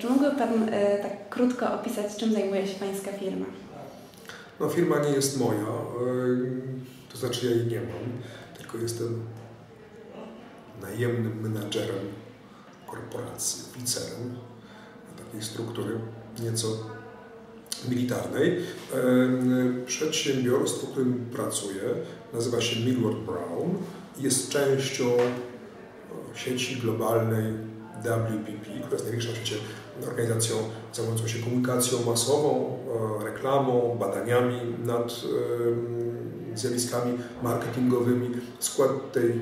Czy mógłby Pan tak krótko opisać, czym zajmuje się Pańska firma? No firma nie jest moja, to znaczy ja jej nie mam, tylko jestem najemnym menadżerem korporacji, oficerem takiej struktury nieco militarnej. Przedsiębiorstwo, w którym pracuję, nazywa się Millward Brown. Jest częścią sieci globalnej WPP, która jest największą świecie organizacją zajmującą się komunikacją masową, reklamą, badaniami nad zjawiskami marketingowymi. W skład tej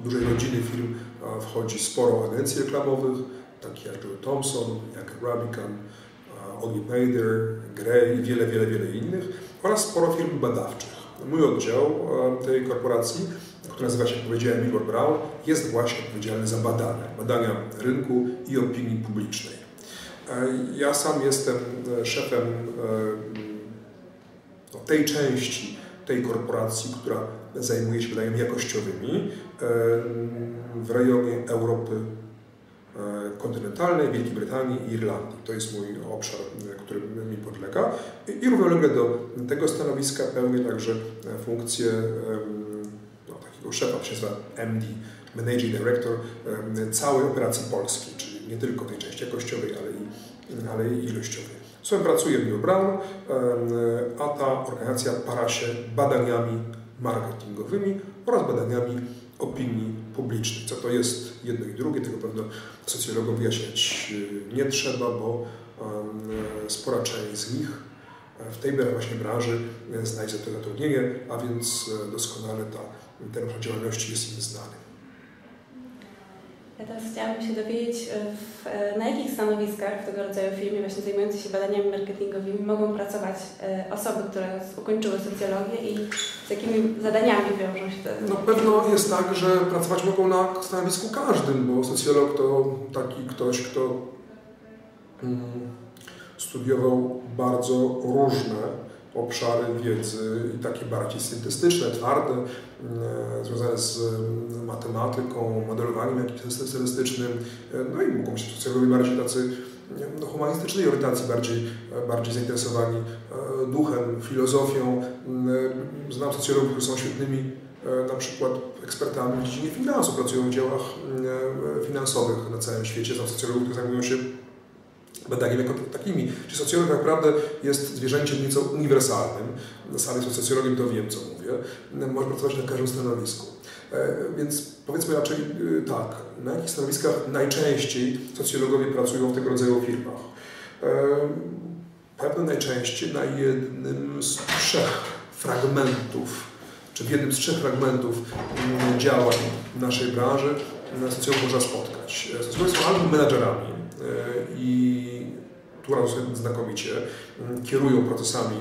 dużej rodziny firm wchodzi sporo agencji reklamowych, takich jak Joe Thompson, jak Rabican, Ollie Mader, Gray i wiele, wiele, wiele innych oraz sporo firm badawczych. Mój oddział tej korporacji, który nazywa się, jak powiedziałem, Millward Brown, jest właśnie odpowiedzialny za badania, badania rynku i opinii publicznej. Ja sam jestem szefem no, tej części tej korporacji, która zajmuje się badaniami jakościowymi w rejonie Europy kontynentalnej, Wielkiej Brytanii i Irlandii. To jest mój obszar, który mi podlega. I równolegle do tego stanowiska pełnię także funkcję no, takiego szefa, się nazywa MD, Managing Director całej operacji polskiej, czyli nie tylko tej części jakościowej, ale i, ale i ilościowej. Pracuję w New Brown, a ta organizacja para się badaniami marketingowymi oraz badaniami opinii publicznej. Co to jest jedno i drugie, tego pewno socjologom wyjaśniać y, nie trzeba, bo spora część z nich w tej właśnie branży znajdzie to zatrudnienie, a więc e, doskonale ta, ten obszar działalności jest im znany. Ja teraz chciałabym się dowiedzieć, e, w, e, na jakich stanowiskach w tego rodzaju firmie, właśnie zajmujące się badaniami marketingowymi, mogą pracować e, osoby, które ukończyły socjologię i z jakimi zadaniami wiążą się te. No pewno jest tak, że pracować mogą na stanowisku każdym, bo socjolog to taki ktoś, kto mm, studiował bardzo różne obszary wiedzy i takie bardziej syntestyczne, twarde, mm, związane z mm, matematyką, modelowaniem statystycznym, no i mogą być socjologowie bardziej tacy no, humanistycznej orientacji, bardziej, bardziej zainteresowani e, duchem, filozofią. Mm, znam socjologów, którzy są świetnymi e, na przykład ekspertami w dziedzinie finansów, pracują w działach e, finansowych na całym świecie. Znam socjologów, którzy zajmują się badaniem jako takimi. Czy socjolog naprawdę jest zwierzęciem nieco uniwersalnym. Sam jestem socjologiem, to wiem, co mówię. Może pracować na każdym stanowisku. E, więc powiedzmy raczej y, tak, na jakich stanowiskach najczęściej socjologowie pracują w tego rodzaju firmach? E, pewno najczęściej na jednym z trzech fragmentów, czy w jednym z trzech fragmentów mm, działań naszej branży socjolog można spotkać. E, są albo menadżerami i tu sobie znakomicie, mm, kierują procesami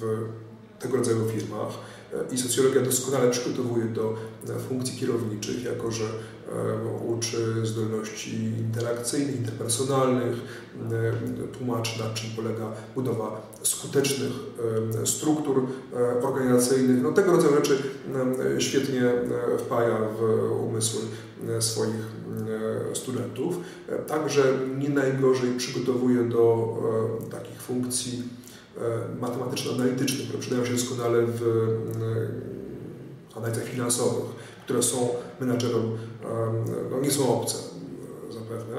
w tego rodzaju firmach i socjologia doskonale przygotowuje do e, funkcji kierowniczych, jako że e, uczy zdolności interakcyjnych, interpersonalnych, e, tłumaczy na czym polega budowa skutecznych struktur organizacyjnych. No, tego rodzaju rzeczy świetnie wpaja w umysły swoich studentów. Także nie najgorzej przygotowuje do takich funkcji matematyczno-analitycznych, które przydają się doskonale w e, analizach finansowych, które są menadżerom, e, no nie są obce zapewne.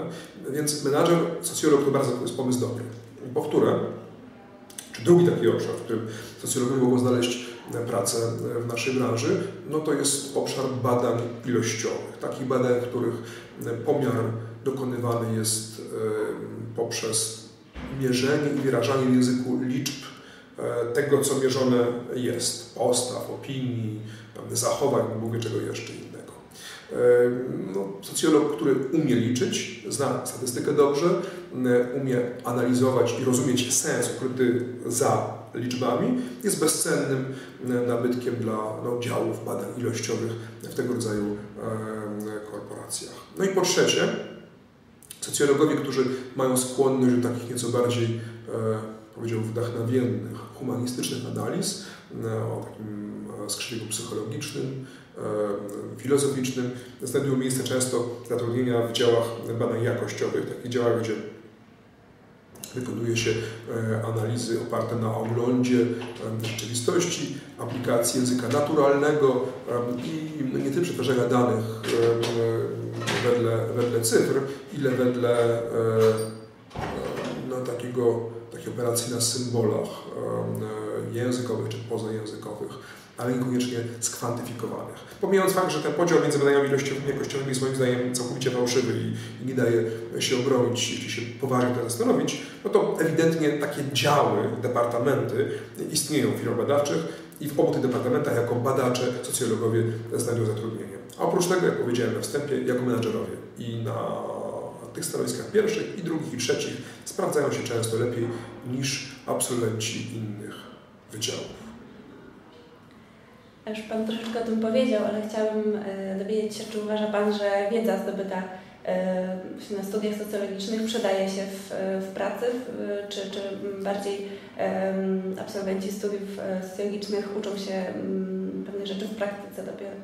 Więc menadżer, socjolog to bardzo jest pomysł dobry. Powtórę, czy drugi taki obszar, w którym socjologowie mogą znaleźć pracę w naszej branży, no to jest obszar badań ilościowych. Takich badań, których pomiar dokonywany jest poprzez mierzenie i wyrażanie w języku liczb e, tego, co mierzone jest, postaw, opinii, zachowań, mówię czego jeszcze innego. E, no, socjolog, który umie liczyć, zna statystykę dobrze, umie analizować i rozumieć sens ukryty za liczbami, jest bezcennym nabytkiem dla no, działów badań ilościowych w tego rodzaju korporacjach. No i po trzecie, Socjologowie, którzy mają skłonność do takich nieco bardziej e, powiedział, wdachnowiennych, humanistycznych analiz o takim skrzydle psychologicznym, filozoficznym. Znajdują miejsce często zatrudnienia w działach badań jakościowych, takich działach, gdzie wykonuje się analizy oparte na oglądzie rzeczywistości, aplikacji języka naturalnego i nie tyle przetwarzania danych wedle, wedle cyfr, ile wedle no, takiego, takiej operacji na symbolach językowych czy pozajęzykowych ale niekoniecznie skwantyfikowanych. Pomijając fakt, że ten podział między badaniami ilościowymi i jakościowymi jest moim zdaniem całkowicie fałszywy i, i, nie daje się obronić, jeśli się poważnie to zastanowić, no to ewidentnie takie działy, departamenty istnieją w firmach badawczych i w obu tych departamentach jako badacze, socjologowie znajdują zatrudnienie. A oprócz tego, jak powiedziałem na wstępie, jako menadżerowie i na tych stanowiskach pierwszych i drugich i trzecich sprawdzają się często lepiej niż absolwenci innych wydziałów. Już Pan troszeczkę o tym powiedział, ale chciałabym e, dowiedzieć się, czy uważa Pan, że wiedza zdobyta na studiach socjologicznych przydaje się w, w pracy, czy, czy bardziej absolwenci studiów e, socjologicznych uczą się pewnych rzeczy w praktyce dopiero?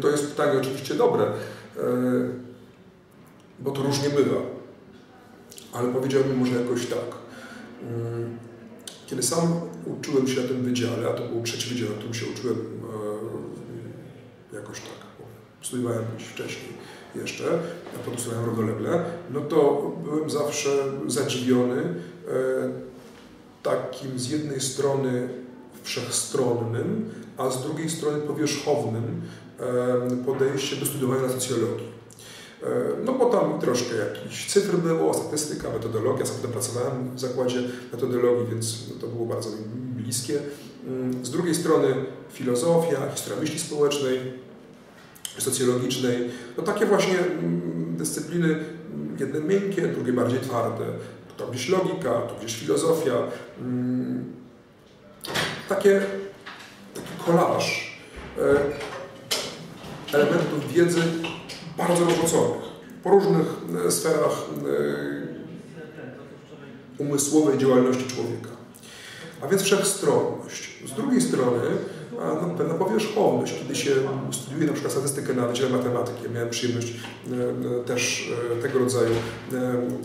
To jest pytanie oczywiście dobre, bo to różnie bywa, ale powiedziałbym może jakoś tak. Mm, kiedy sam uczyłem się na tym wydziale, a to był trzeci wydział, na którym się uczyłem e, jakoś tak, bo studiowałem gdzieś wcześniej jeszcze, a potem studiowałem równolegle, no to byłem zawsze zadziwiony e, takim z jednej strony wszechstronnym, a z drugiej strony powierzchownym e, podejście do studiowania socjologii. E, no bo tam troszkę jakichś cyfr było, statystyka, metodologia. Sam pracowałem w zakładzie metodologii, więc to było bardzo mi bliskie. Mm, z drugiej strony filozofia, historia myśli społecznej, socjologicznej. No takie właśnie mm, dyscypliny, mm, jedne miękkie, drugie bardziej twarde. Tu gdzieś logika, tu gdzieś filozofia. Takie, taki kolaż e, elementów wiedzy bardzo rozrzuconych po różnych e, sferach e, umysłowej działalności człowieka. A więc wszechstronność. Z drugiej strony no, pewna powierzchowność. Kiedy się studiuje na przykład statystykę na Wydziale Matematyki, ja miałem przyjemność e, też tego rodzaju,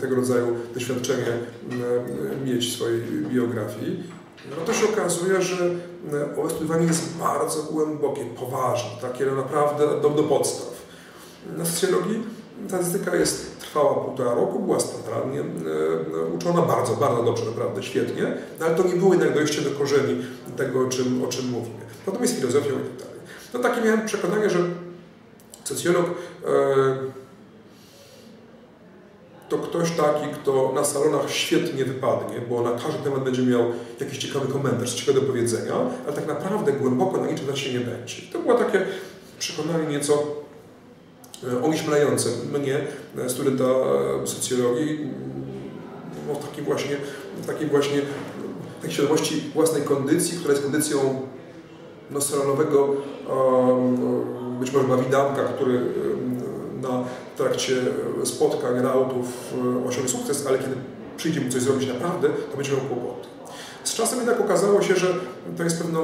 tego rodzaju doświadczenie mieć w swojej biografii, no to się okazuje, że studiowanie jest bardzo głębokie, poważne, takie naprawdę do, do podstaw. Na socjologii statystyka jest, trwała półtora roku, była starannie e, uczona, bardzo, bardzo dobrze, naprawdę świetnie, no ale to nie było jednak dojście do korzeni tego, o czym, o czym mówimy. Natomiast filozofią i tak dalej. No takie miałem przekonanie, że socjolog e, to ktoś taki, kto na salonach świetnie wypadnie, bo na każdy temat będzie miał jakiś ciekawy komentarz, coś ciekawego do powiedzenia, ale tak naprawdę głęboko na niczym się nie będzie. To było takie przekonanie nieco onieśmielające mnie, e, studenta e, socjologii, no, w takiej właśnie, w takiej właśnie takiej świadomości własnej kondycji, która jest kondycją no, być może bawidanka, który na trakcie spotkań, rautów osiągnie sukces, ale kiedy przyjdzie mu coś zrobić naprawdę, to będzie miał kłopoty. Z czasem jednak okazało się, że to jest pewna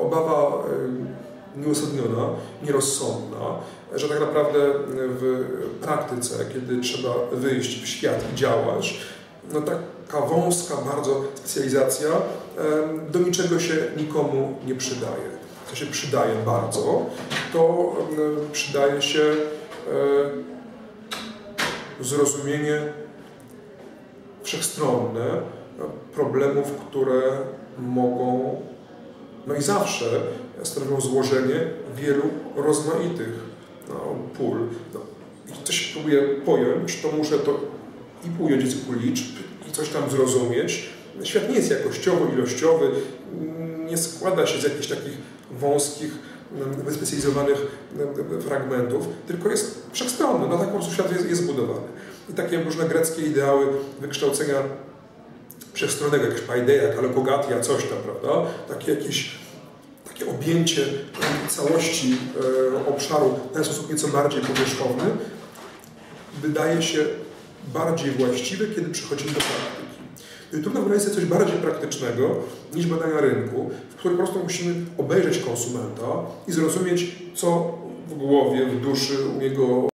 obawa nieuzasadniona, nierozsądna, że tak naprawdę w praktyce, kiedy trzeba wyjść w świat i działać, no taka wąska bardzo specjalizacja do niczego się nikomu nie przydaje. Co się przydaje bardzo, to przydaje się zrozumienie wszechstronne problemów, które mogą, no i zawsze stanowią złożenie wielu rozmaitych no, pól. No, I coś próbuję pojąć, to muszę to i ująć języku liczb, i coś tam zrozumieć. Świat nie jest jakościowo, ilościowy, nie składa się z jakichś takich wąskich, mm, wyspecjalizowanych mm, fragmentów, tylko jest wszechstronny. No tak po prostu świat jest, jest zbudowany. I takie różne greckie ideały wykształcenia wszechstronnego, jakieś paideia, kalokogatia, coś tam, prawda? Takie jakieś takie objęcie całości e, obszaru w sposób nieco bardziej powierzchowny wydaje się bardziej właściwe, kiedy przechodzimy do praktyki. trudno wyobrazić sobie coś bardziej praktycznego niż badania rynku, w którym po prostu musimy obejrzeć konsumenta i zrozumieć, co w głowie, w duszy u niego